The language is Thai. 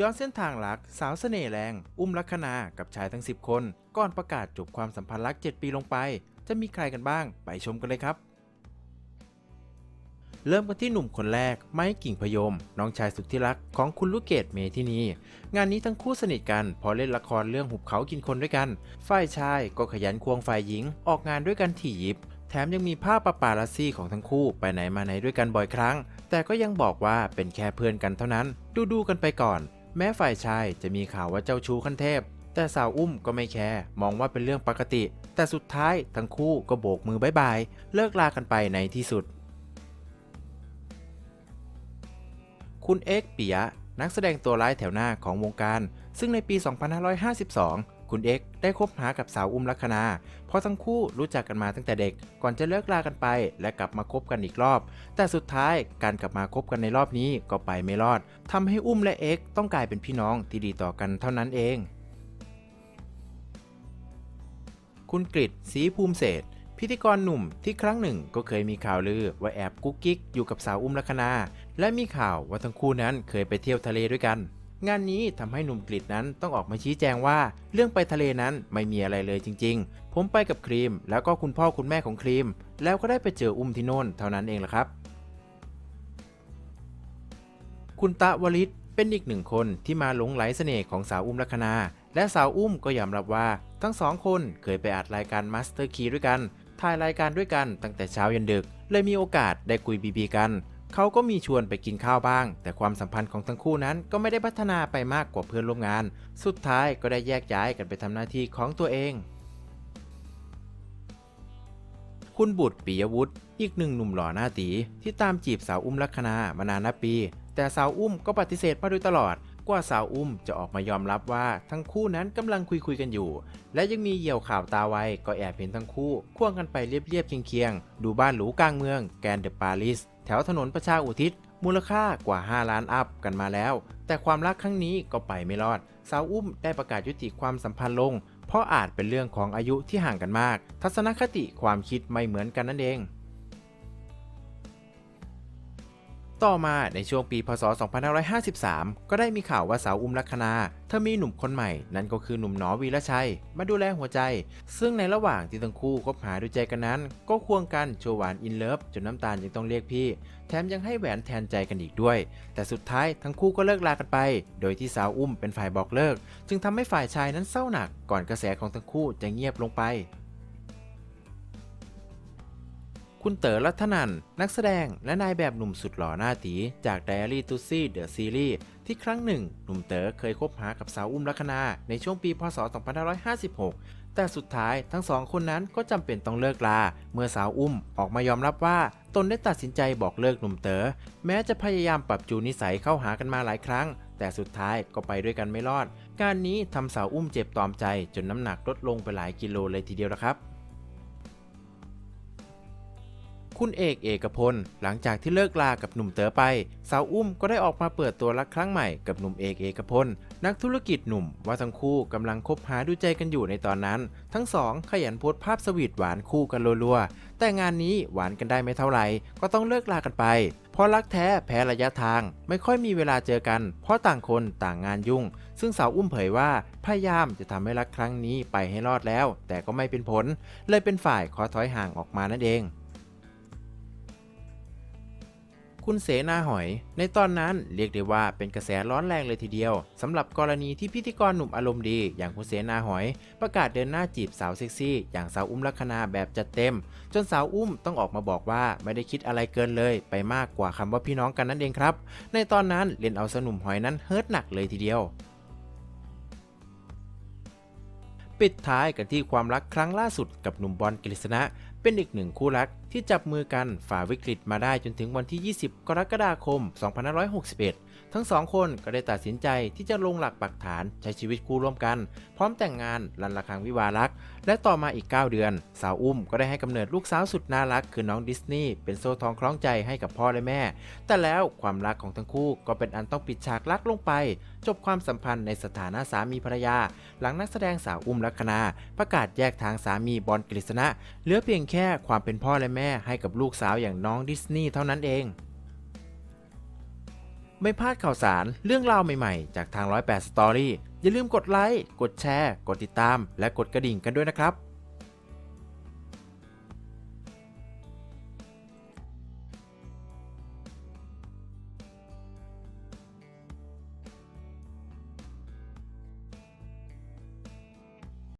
ย้อนเส้นทางรักสาวเสน่ห์แรง อุ้มลักษณากับชายทั้ง 10 คน ก่อนประกาศจบความสัมพันธ์รัก 7 ปีลงไป จะมีใครกันบ้างไปชมกันเลยครับ เริ่มกันที่หนุ่มคนแรก ไม้กิ่งพยม น้องชายสุดที่รักของคุณลูกเกดเมทินีงานนี้ทั้งคู่สนิทกัน พอเล่นละครเรื่องหุบเขากินคนด้วยกันฝ่ายชายก็ขยันควงฝ่ายหญิง ออกงานด้วยกันถี่ยิบแถมยังมีภาพปาปารัสซี่ของทั้งคู่ไปไหนมาไหนด้วยกันบ่อยครั้ง แต่ก็ยังบอกว่าเป็นแค่เพื่อนกันเท่านั้น ดูดูๆกันไปก่อน แม้ฝ่ายชายจะมีข่าวว่าเจ้าชู้ขั้นเทพ แต่สาวอุ้มก็ไม่แคร์มองว่าเป็นเรื่องปกติ แต่สุดท้ายทั้งคู่ก็โบกมือบายบาย เลิกลากันไปในที่สุด คุณเอ็กปิยะนักแสดงตัวร้ายแถวหน้าของวงการ ซึ่งในปี 2552 คุณเอ็กได้คบหากับสาวอุ้มลักษณาเพราะทั้งคู่รู้จักกันมาตั้งแต่เด็ก ก่อนจะเลิกลากันไป และกลับมาคบกันอีกรอบ แต่สุดท้ายการกลับมาคบกันในรอบนี้ก็ไปไม่รอดทำให้อุ้มและเอ็กต้องกลายเป็นพี่น้องที่ดีต่อกันเท่านั้นเอง คุณกริตศรีภูมิเศษพิธีกรหนุ่มที่ครั้งหนึ่งก็เคยมีข่าวลือว่าแอบกุ๊กกิ๊กอยู่กับสาวอุ้มลักษณาและมีข่าวว่าทั้งคู่นั้นเคยไปเที่ยวทะเลด้วยกัน งานนี้ทำให้หนุ่มกริตนั้นต้องออกมาชี้แจงว่า เรื่องไปทะเลนั้นไม่มีอะไรเลยจริง ๆ ผมไปกับครีม แล้วก็คุณพ่อคุณแม่ของครีม แล้วก็ได้ไปเจออุ้มที่โน่นเท่านั้นเองละครับ คุณตะวลิตเป็นอีกหนึ่งคนที่มาหลงไหลเสน่ห์ของสาวอุ้มลักษณาและสาวอุ้มก็ยอมรับว่า ทั้งสองคนเคยไปอัดรายการมาสเตอร์คีด้วยกันถ่ายรายการด้วยกันตั้งแต่เช้ายันดึก เลยมีโอกาสได้คุยบีบีกัน เขาก็มีชวนไปกินข้าวบ้าง แต่ความสัมพันธ์ของทั้งคู่นั้นก็ไม่ได้พัฒนาไปมากกว่าเพื่อนร่วมงาน สุดท้ายก็ได้แยกย้ายกันไปทำหน้าที่ของตัวเอง คุณบุตรปิยวุฒิอีกหนึ่งหนุ่มหล่อหน้าตี ที่ตามจีบสาวอุ้มลักษณามานานนับปี แต่สาวอุ้มก็ปฏิเสธมาโดยตลอดกว่าสาวอุ้มจะออกมายอมรับว่าทั้งคู่นั้นกำลังคุยคุยกันอยู่ และยังมีเหยี่ยวข่าวตาไวก็แอบเห็นทั้งคู่ ควงกันไปเรียบๆเคียงๆ ดูบ้านหรูกลางเมืองแกรนเดอะปาริส แถวถนนประชาอุทิศ มูลค่ากว่า 5 ล้านอัพกันมาแล้ว แต่ความรักครั้งนี้ก็ไปไม่รอด สาวอุ้มได้ประกาศยุติความสัมพันธ์ลง เพราะอาจเป็นเรื่องของอายุที่ห่างกันมาก ทัศนคติความคิดไม่เหมือนกันนั่นเอง ต่อมาในช่วงปีพศ 2553 ก็ได้มีข่าวว่าสาวอุ้มลักษณาเธอมีหนุ่มคนใหม่ นั่นก็คือหนุ่มหนอวีรชัย มาดูแลหัวใจ ซึ่งในระหว่างที่ทั้งคู่คบหาดูใจกันนั้น ก็ควงกันโชว์หวานอินเลิฟจนน้ำตาลยังต้องเรียกพี่ แถมยังให้แหวนแทนใจกันอีกด้วย แต่สุดท้ายทั้งคู่ก็เลิกลากันไป โดยที่สาวอุ้มเป็นฝ่ายบอกเลิก จึงทำให้ฝ่ายชายนั้นเศร้าหนัก ก่อนกระแสของทั้งคู่จะเงียบลงไป คุณเต๋อรัตนัน นักแสดงและนายแบบหนุ่มสุดหล่อหน้าตี จาก Diary to See The Series ที่ครั้งหนึ่ง หนุ่มเต๋อเคยคบหากับสาวอุ้มลักษณาในช่วงปีพศ 2556 แต่สุดท้ายทั้งสองคนนั้นก็จำเป็นต้องเลิกลา เมื่อสาวอุ้มออกมายอมรับว่า ตนได้ตัดสินใจบอกเลิกหนุ่มเต๋อแม้จะพยายามปรับจูนนิสัยเข้าหากันมาหลายครั้ง แต่สุดท้ายก็ไปด้วยกันไม่รอด การนี้ทำสาวอุ้มเจ็บตอมใจจนน้ำหนักลดลงไปหลายกิโลเลยทีเดียวละครับ คุณเอกเอกพล หลังจากที่เลิกลากับหนุ่มเต๋อไป สาวอุ้มก็ได้ออกมาเปิดตัวรักครั้งใหม่กับหนุ่มเอกเอกพล นักธุรกิจหนุ่มว่าทั้งคู่กำลังคบหาดูใจกันอยู่ในตอนนั้น ทั้งสองขยันโพสภาพสวีทหวานคู่กันรัวๆ แต่งานนี้หวานกันได้ไม่เท่าไหร่ก็ต้องเลิกลากันไปเพราะรักแท้แพ้ระยะทาง ไม่ค่อยมีเวลาเจอกัน เพราะต่างคนต่างงานยุ่ง ซึ่งสาวอุ้มเผยว่าพยายามจะทำให้รักครั้งนี้ไปให้รอดแล้ว แต่ก็ไม่เป็นผล เลยเป็นฝ่ายขอถอยห่างออกมานั่นเอง คุณเสนาหอย ในตอนนั้นเรียกได้ว่าเป็นกระแสร้อนแรงเลยทีเดียวสำหรับกรณีที่พิธีกรหนุ่มอารมณ์ดีอย่างคุณเสนาหอย ประกาศเดินหน้าจีบสาวเซ็กซี่ อย่างสาวอุ้มลักษณาแบบจัดเต็ม จนสาวอุ้มต้องออกมาบอกว่าไม่ได้คิดอะไรเกินเลย ไปมากกว่าคำว่าพี่น้องกันนั่นเองครับ ในตอนนั้นเล่นเอาสนุ่มหอยนั้นเฮิร์ตหนักเลยทีเดียวปิดท้ายกันที่ความรักครั้งล่าสุดกับหนุ่มบอลกฤษณะ เป็นอีกหนึ่งคู่รักที่จับมือกันฝ่าวิกฤตมาได้จนถึงวันที่ 20 กรกฎาคม 2561 ทั้งสองคนก็ได้ตัดสินใจที่จะลงหลักปักฐานใช้ชีวิตคู่ร่วมกัน พร้อมแต่งงานรันระฆังวิวารัก และต่อมาอีก 9 เดือน สาวอุ้มก็ได้ให้กำเนิดลูกสาวสุดน่ารัก คือน้องดิสนีย์เป็นโซ่ทองคล้องใจให้กับพ่อและแม่ แต่แล้วความรักของทั้งคู่ก็เป็นอันต้องปิดฉากรักลงไป จบความสัมพันธ์ในสถานะสามีภรรยา หลังนักแสดงสาวอุ้มลักษณาประกาศแยกทางสามีบอลกฤษณะเหลือเพียงแค่ความเป็นพ่อและแม่ให้กับลูกสาวอย่างน้องดิสนีย์เท่านั้นเอง ไม่พลาดข่าวสารเรื่องราวใหม่ๆ จากทาง 108 Story อย่าลืมกดไลค์ กดแชร์ กดติดตาม และกดกระดิ่งกันด้วยนะครับ